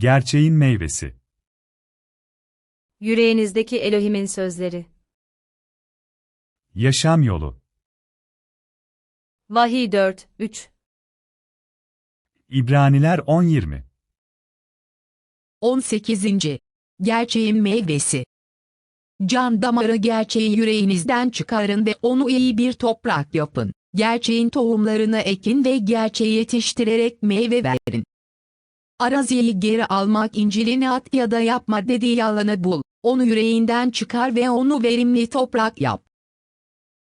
Gerçeğin meyvesi. Yüreğinizdeki Elohim'in sözleri. Yaşam yolu. Vahiy 4, 3. İbraniler 10-20. 18. Gerçeğin meyvesi. Can damarı gerçeği yüreğinizden çıkarın ve onu iyi bir toprak yapın. Gerçeğin tohumlarını ekin ve gerçeği yetiştirerek meyve verin. Araziyi geri almak İncil'ini at ya da yapma dediği yalanı bul. Onu yüreğinden çıkar ve onu verimli toprak yap.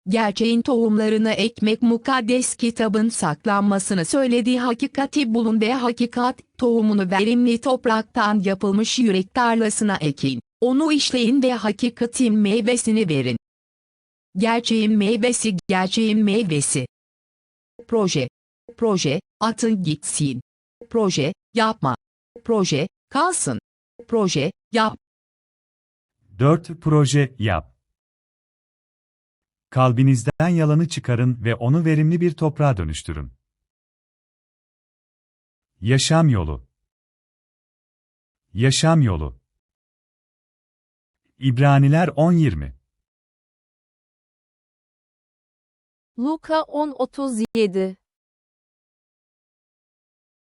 Gerçeğin tohumlarını ekmek mukaddes kitabın saklanmasını söylediği hakikati bulun ve hakikat tohumunu verimli topraktan yapılmış yürek tarlasına ekin. Onu işleyin ve hakikatin meyvesini verin. Gerçeğin meyvesi, gerçeğin meyvesi. Proje. Proje, atın gitsin. Proje, yapma. Proje, kalsın. Proje, yap. 4. Proje yap. Kalbinizden yalanı çıkarın ve onu verimli bir toprağa dönüştürün. Yaşam yolu. Yaşam yolu. İbraniler 10-20. Luka 10.37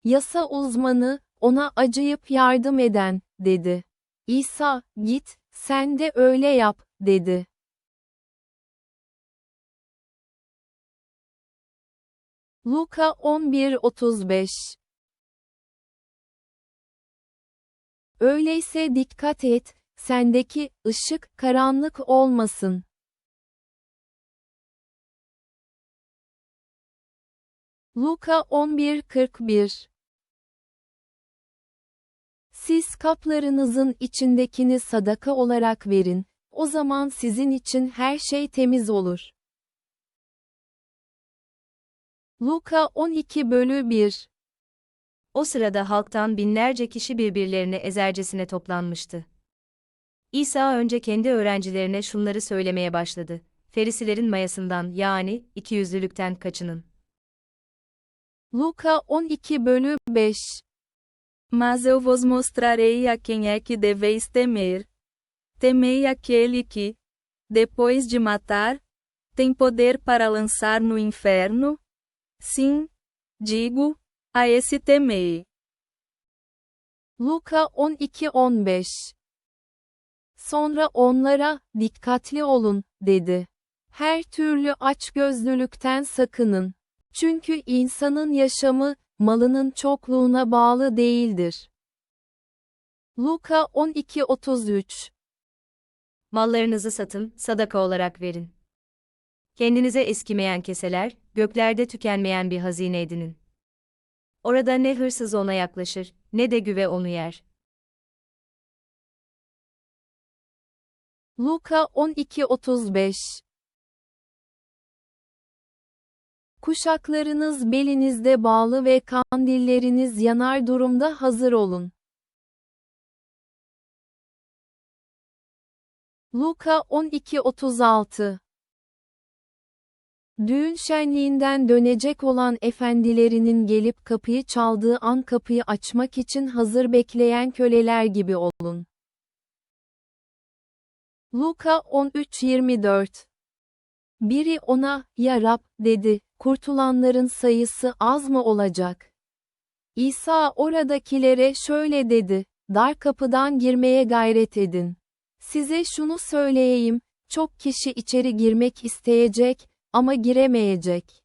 Yasa uzmanı, ona acıyıp yardım eden, dedi. İsa, git, sen de öyle yap, dedi. Luka 11.35 Öyleyse dikkat et, sendeki ışık karanlık olmasın. Luka 11:41 Siz kaplarınızın içindekini sadaka olarak verin, o zaman sizin için her şey temiz olur. Luka 12 bölü 1 O sırada halktan binlerce kişi birbirlerine ezercesine toplanmıştı. İsa önce kendi öğrencilerine şunları söylemeye başladı. Ferisilerin mayasından yani ikiyüzlülükten kaçının. Luka 12 bölü 5 Mas eu vos mostrarei a quem é que deveis temer. Temei aquele que, depois de matar, tem poder para lançar no inferno? Sim, digo, a esse temei. Luka 12-15 Sonra onlara, dikkatli olun, dedi. Her türlü açgözlülükten sakının. Çünkü insanın yaşamı, malının çokluğuna bağlı değildir. Luka 12-33 Mallarınızı satın, sadaka olarak verin. Kendinize eskimeyen keseler, göklerde tükenmeyen bir hazine edinin. Orada ne hırsız ona yaklaşır, ne de güve onu yer. Luka 12-35 Kuşaklarınız belinizde bağlı ve kandilleriniz yanar durumda hazır olun. Luka 12-36 Düğün şenliğinden dönecek olan efendilerinin gelip kapıyı çaldığı an kapıyı açmak için hazır bekleyen köleler gibi olun. Luka 13-24 Biri ona, ya Rab, dedi, kurtulanların sayısı az mı olacak? İsa oradakilere şöyle dedi, dar kapıdan girmeye gayret edin. Size şunu söyleyeyim, çok kişi içeri girmek isteyecek, ama giremeyecek.